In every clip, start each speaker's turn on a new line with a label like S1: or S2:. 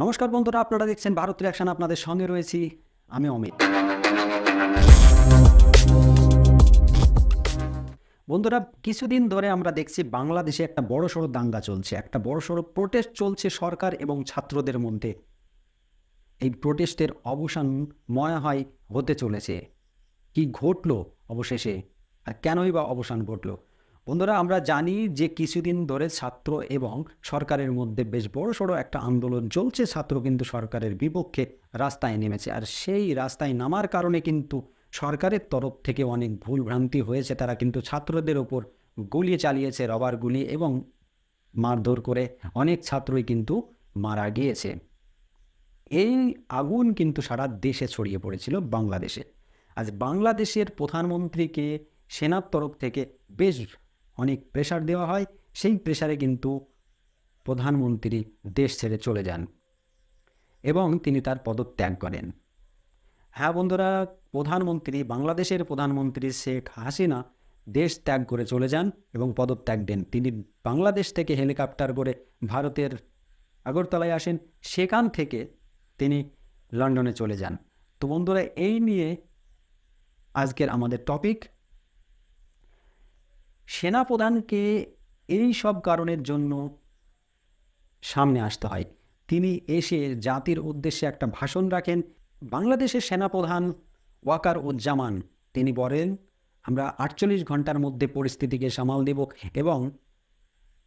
S1: নমস্কার বন্ধুরা, আপনারা দেখছেন ভারত রিয়াকশন আপনাদের সঙ্গে রয়েছি আমি অমিত। বন্ধুরা, কিছুদিন ধরে আমরা দেখছি বাংলাদেশে একটা বড় সড়ো দাঙ্গা চলছে, একটা বড় সড়ো প্রোটেস্ট চলছে সরকার এবং ছাত্রদের মধ্যে। এই প্রোটেস্টের অবসান ময়া হয় হতে চলেছে। কি ঘটলো অবশেষে? আর কেনই বা অবসান ঘটলো? বন্ধুরা, আমরা জানি যে কিছুদিন ধরে ছাত্র এবং সরকারের মধ্যে বেশ বড় সড়ো একটা আন্দোলন চলছে। ছাত্র কিন্তু সরকারের বিপক্ষে রাস্তায় নেমেছে। আর সেই রাস্তায় নামার কারণে কিন্তু সরকারের তরফ থেকে অনেক ভুল ভ্রান্তি হয়েছে। তারা কিন্তু ছাত্রদের ওপর গুলি চালিয়েছে, রবার গুলি এবং মারধর করে অনেক ছাত্রই কিন্তু মারা গিয়েছে। এই আগুন কিন্তু সারা দেশে ছড়িয়ে পড়েছিল বাংলাদেশে। আজ বাংলাদেশের প্রধানমন্ত্রীকে, সেনার তরফ থেকে বেশ অনেক প্রেশার দেওয়া হয়, সেই প্রেশারে কিন্তু প্রধানমন্ত্রী দেশ ছেড়ে চলে যান এবং তিনি তার পদত্যাগ করেন। হ্যাঁ বন্ধুরা, প্রধানমন্ত্রী, বাংলাদেশের প্রধানমন্ত্রী শেখ হাসিনা দেশ ত্যাগ করে চলে যান এবং পদত্যাগ দেন। তিনি বাংলাদেশ থেকে হেলিকপ্টার করে ভারতের আগরতলায় আসেন, সেখান থেকে তিনি লন্ডনে চলে যান। তো বন্ধুরা, এই নিয়ে আজকের আমাদের টপিক সেনাপ্রধানকে এই সব কারণের জন্য সামনে আসতে হয়। তিনি এসে জাতির উদ্দেশ্যে একটা ভাষণ রাখেন। বাংলাদেশের সেনাপ্রধান ওয়াকার উজ্জামান তিনি বলেন, আমরা আটচল্লিশ ঘণ্টার মধ্যে পরিস্থিতিকে সামাল দেব এবং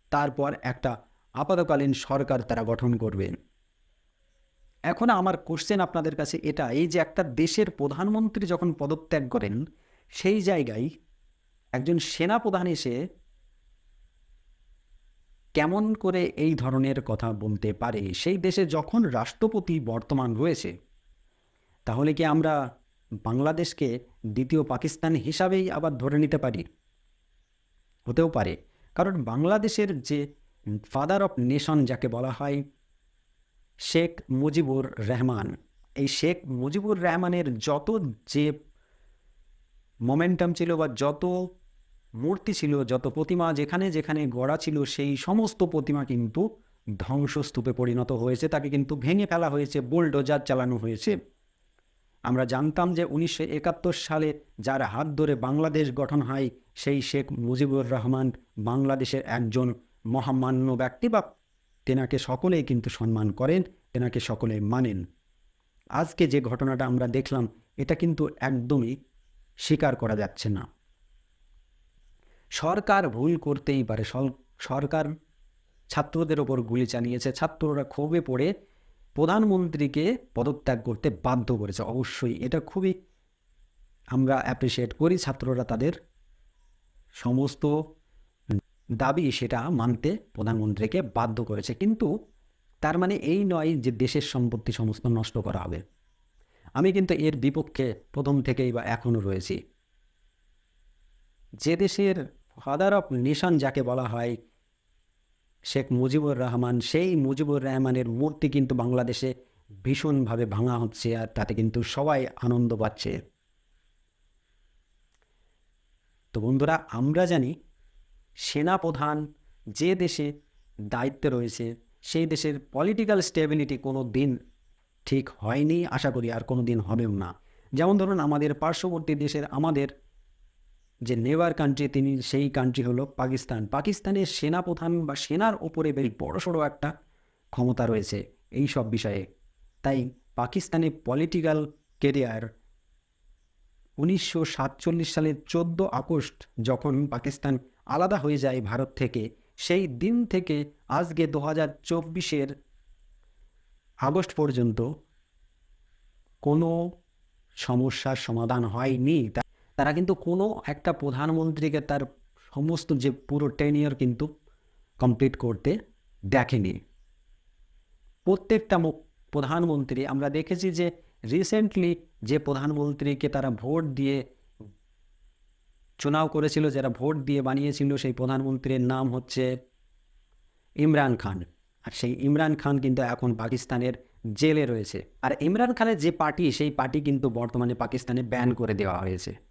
S1: তারপর একটা আপাতকালীন সরকার তারা গঠন করবেন এখন আমার কোশ্চেন আপনাদের কাছে এটা এই যে একটা দেশের প্রধানমন্ত্রী যখন পদত্যাগ করেন, সেই জায়গায় একজন সেনাপ্রধান এসে কেমন করে এই ধরনের কথা বলতে পারে? সেই দেশে যখন রাষ্ট্রপতি বর্তমান রয়েছে, তাহলে কি আমরা বাংলাদেশকে দ্বিতীয় পাকিস্তান হিসাবেই আবার ধরে নিতে পারি? হতেও পারে। কারণ বাংলাদেশের যে ফাদার অফ নেশন যাকে বলা হয়, শেখ মুজিবুর রহমান, এই শেখ মুজিবুর রহমানের যত যে মোমেন্টাম ছিল বা যত মূর্তি ছিল, যত প্রতিমা যেখানে যেখানে গড়া ছিল, সেই সমস্ত প্রতিমা কিন্তু ধ্বংসস্তূপে পরিণত হয়েছে। তাকে কিন্তু ভেঙে ফেলা হয়েছে, বোলডোজার চালানো হয়েছে। আমরা জানতাম যে উনিশশো একাত্তর সালে যার হাত ধরে বাংলাদেশ গঠন হয়, সেই শেখ মুজিবুর রহমান বাংলাদেশের একজন মহামান্য ব্যক্তি বা তেনাকে সকলেই কিন্তু সম্মান করেন, তেনাকে সকলে মানেন। আজকে যে ঘটনাটা আমরা দেখলাম, এটা কিন্তু একদমই স্বীকার করা যাচ্ছে না। সরকার ভুল করতেই পারে। সরকার ছাত্রদের ওপর গুলি চালিয়েছে। ছাত্ররা ক্ষোভে পড়ে প্রধানমন্ত্রীকে পদত্যাগ করতে বাধ্য করেছে। অবশ্যই এটা খুবই আমরা অ্যাপ্রিসিয়েট করি ছাত্ররা তাদের সমস্ত দাবি সেটা মানতে প্রধানমন্ত্রীকে বাধ্য করেছে। কিন্তু তার মানে এই নয় যে দেশের সম্পত্তি সমস্ত নষ্ট করা হবে। আমি কিন্তু এর বিপক্ষে প্রথম থেকেই বা এখনও রয়েছি। যে দেশের ফাদার অফ নেশন যাকে বলা হয়, শেখ মুজিবুর রহমান, সেই মুজিবুর রহমানের মূর্তি কিন্তু বাংলাদেশে ভীষণভাবে ভাঙা হচ্ছে আর তাতে কিন্তু সবাই আনন্দ পাচ্ছে। তো বন্ধুরা, আমরা জানি সেনাপ্রধান যে দেশে দায়িত্বে রয়েছে, সেই দেশের পলিটিক্যাল স্টেবিলিটি কোনো দিন ঠিক হয়নি, আশা করি, আর কোনো দিন হবেও না। যেমন ধরুন, আমাদের পার্শ্ববর্তী দেশের আমাদের যে নেভার কান্ট্রি তিনি সেই কান্ট্রি হলো পাকিস্তান। পাকিস্তানের সেনাপ্রধান বা সেনার ওপরে বেশ বড়সড় একটা ক্ষমতা রয়েছে এই সব বিষয়ে। তাই পাকিস্তানে পলিটিক্যাল কেরিয়ার উনিশশো সাতচল্লিশ সালের চোদ্দ আগস্ট যখন পাকিস্তান আলাদা হয়ে যায় ভারত থেকে, সেই দিন থেকে আজকে দু হাজার চব্বিশের আগস্ট পর্যন্ত কোনো সমস্যার সমাধান হয়নি। তারা কিন্তু কোনো একটা প্রধানমন্ত্রীকে তার সমস্ত যে পুরো টেন ইয়ার কিন্তু কমপ্লিট করতে দেখেনি। প্রত্যেকটা প্রধানমন্ত্রী, আমরা দেখেছি যে রিসেন্টলি যে প্রধানমন্ত্রীকে তারা ভোট দিয়ে চুনাও করেছিল, যারা ভোট দিয়ে বানিয়েছিল, সেই প্রধানমন্ত্রীর নাম হচ্ছে ইমরান খান। আর সেই ইমরান খান কিন্তু এখন পাকিস্তানের জেলে রয়েছে। আর ইমরান খানের যে পার্টি, সেই পার্টি কিন্তু বর্তমানে পাকিস্তানে ব্যান করে দেওয়া হয়েছে।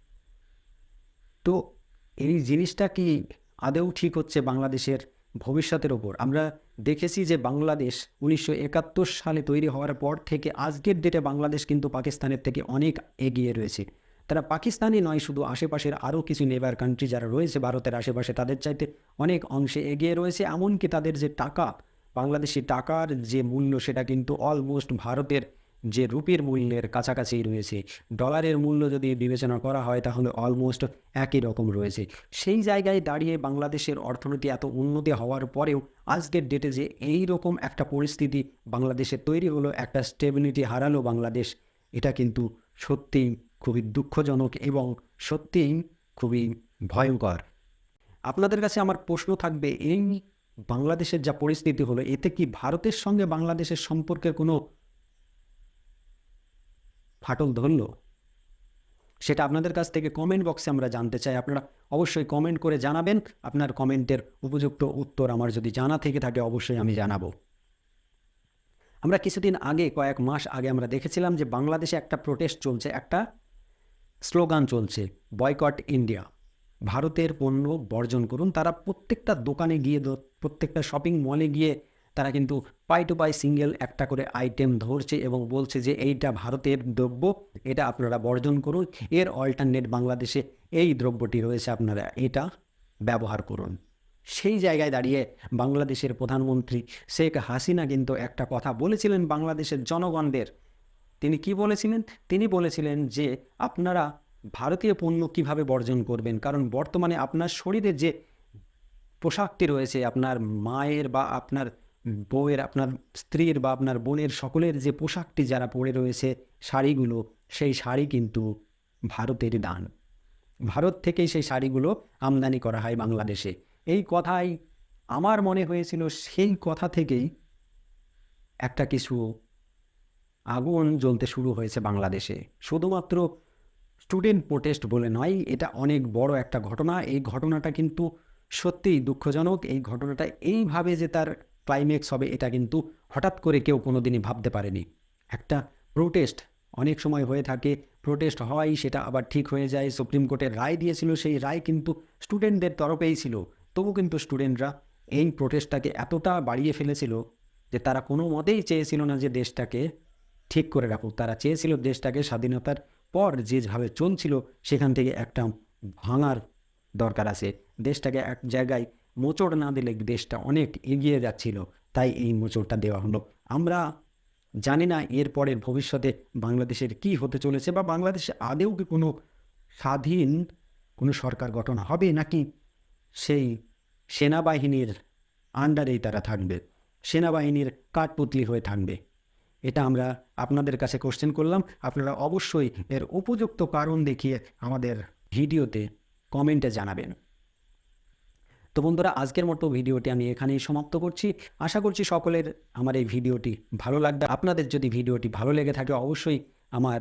S1: তো এই জিনিসটা কি আদৌ ঠিক হচ্ছে বাংলাদেশের ভবিষ্যতের ওপর? আমরা দেখেছি যে বাংলাদেশ উনিশশো একাত্তর সালে তৈরি হওয়ার পর থেকে আজকের ডেটে বাংলাদেশ কিন্তু পাকিস্তানের থেকে অনেক এগিয়ে রয়েছে। তারা পাকিস্তানই নয়, শুধু আশেপাশের আরও কিছু নেবার কান্ট্রি যারা রয়েছে ভারতের আশেপাশে, তাদের চাইতে অনেক অংশে এগিয়ে রয়েছে। এমনকি তাদের যে টাকা, বাংলাদেশি টাকার যে মূল্য, সেটা কিন্তু অলমোস্ট ভারতের যে রুপির মূল্যের কাছাকাছি রয়েছে, ডলারের মূল্য যদি বিবেচনা করা হয় তাহলে অলমোস্ট একই রকম রয়েছে। সেই জায়গায় দাঁড়িয়ে বাংলাদেশের অর্থনীতি এত উন্নতি হওয়ার পরেও আজকের ডেটে যে এই রকম একটা পরিস্থিতি বাংলাদেশে তৈরি হলো, একটা স্টেবিলিটি হারালো বাংলাদেশ, এটা কিন্তু সত্যিই খুবই দুঃখজনক এবং সত্যিই খুবই ভয়ঙ্কর। আপনাদের কাছে আমার প্রশ্ন থাকবে, এই বাংলাদেশের যা পরিস্থিতি হলো, এতে কি ভারতের সঙ্গে বাংলাদেশের সম্পর্কের কোনো ফাটল ধরলো। সেটা আপনাদের কাছ থেকে কমেন্ট বক্সে আমরা জানতে চাই। আপনারা অবশ্যই কমেন্ট করে জানাবেন। আপনার কমেন্টের উপযুক্ত উত্তর আমার যদি জানা থেকে থাকে, অবশ্যই আমি জানাব। আমরা কিছুদিন আগে, কয়েক মাস আগে আমরা দেখেছিলাম যে বাংলাদেশে একটা প্রোটেস্ট চলছে, একটা স্লোগান চলছে বয়কট ইন্ডিয়া ভারতের পণ্য বর্জন করুন। তারা প্রত্যেকটা দোকানে গিয়ে, প্রত্যেকটা শপিং মলে গিয়ে তারা কিন্তু পাই টু পাই সিঙ্গেল একটা করে আইটেম ধরছে এবং বলছে যে এইটা ভারতের দ্রব্য, এটা আপনারা বর্জন করুন। এর অল্টারনেট বাংলাদেশে এই দ্রব্যটি রয়েছে আপনারা এটা ব্যবহার করুন। সেই জায়গায় দাঁড়িয়ে বাংলাদেশের প্রধানমন্ত্রী শেখ হাসিনা কিন্তু একটা কথা বলেছিলেন বাংলাদেশের জনগণদের। তিনি কি বলেছিলেন? তিনি বলেছিলেন যে আপনারা ভারতীয় পণ্য কীভাবে বর্জন করবেন? কারণ বর্তমানে আপনার শরীরে যে পোশাকটি রয়েছে, আপনার মায়ের বা আপনার বউয়ের আপনার স্ত্রীর বা আপনার বোনের সকলের যে পোশাকটি যারা পরে রয়েছে, শাড়িগুলো, সেই শাড়ি কিন্তু ভারতের দান। ভারত থেকেই সেই শাড়িগুলো আমদানি করা হয় বাংলাদেশে। এই কথাই আমার মনে হয়েছিল, সেই কথা থেকেই একটা কিছু আগুন জ্বলতে শুরু হয়েছে বাংলাদেশে। শুধুমাত্র স্টুডেন্ট প্রোটেস্ট বলে নয়, এটা অনেক বড় একটা ঘটনা। এই ঘটনাটা কিন্তু সত্যিই দুঃখজনক। এই ঘটনাটা এইভাবে যে তার ক্লাইম্যাক্স হবে এটা কিন্তু হঠাৎ করে কেউ কোনোদিনই ভাবতে পারেনি। একটা প্রোটেস্ট অনেক সময় হয়ে থাকে প্রোটেস্ট হওয়াই সেটা আবার ঠিক হয়ে যায়। সুপ্রিম কোর্টের রায় দিয়েছিল, সেই রায় কিন্তু স্টুডেন্টদের তরফেই ছিল। তবু কিন্তু স্টুডেন্টরা এই প্রোটেস্টটাকে এতটা বাড়িয়ে ফেলেছিল যে তারা কোনো মতেই চেয়েছিল না যে দেশটাকে ঠিক করে রাখুক। তারা চেয়েছিল দেশটাকে স্বাধীনতার পর যেভাবে চলছিল, সেখান থেকে একটা ভাঙার দরকার আছে। দেশটাকে এক জায়গায় মোচড় না দিলে দেশটা অনেক এগিয়ে যাচ্ছিল, তাই এই মোচড়টা দেওয়া হলো। আমরা জানি না এর পরের ভবিষ্যতে বাংলাদেশের কি হতে চলেছে বা বাংলাদেশে আদেও কি কোনো স্বাধীন কোনো সরকার গঠন হবে নাকি সেই সেনাবাহিনীর আন্ডারেই তারা থাকবে, সেনাবাহিনীর কাঠপুতলি হয়ে থাকবে। এটা আমরা আপনাদের কাছে কোশ্চেন করলাম। আপনারা অবশ্যই এর উপযুক্ত কারণ দেখিয়ে আমাদের ভিডিওতে কমেন্টে জানাবেন। তো বন্ধুরা, আজকের মতো ভিডিওটি আমি এখানেই সমাপ্ত করছি। আশা করছি সকলের আমার এই ভিডিওটি ভালো লাগবে। আপনাদের যদি ভিডিওটি ভালো লেগে থাকে, অবশ্যই আমার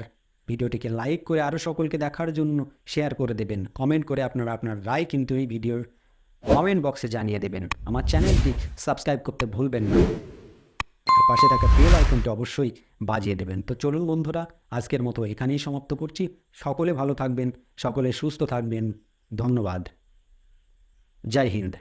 S1: ভিডিওটিকে লাইক করে আরও সকলকে দেখার জন্য শেয়ার করে দেবেন। কমেন্ট করে আপনারা আপনার রায় কিন্তু এই ভিডিওর কমেন্ট বক্সে জানিয়ে দেবেন। আমার চ্যানেলটি সাবস্ক্রাইব করতে ভুলবেন না। আর পাশে থাকা বেল আইকনটি অবশ্যই বাজিয়ে দেবেন। তো চলুন বন্ধুরা, আজকের মতো এখানেই সমাপ্ত করছি। সকলে ভালো থাকবেন, সকলে সুস্থ থাকবেন। ধন্যবাদ। जय हिंद।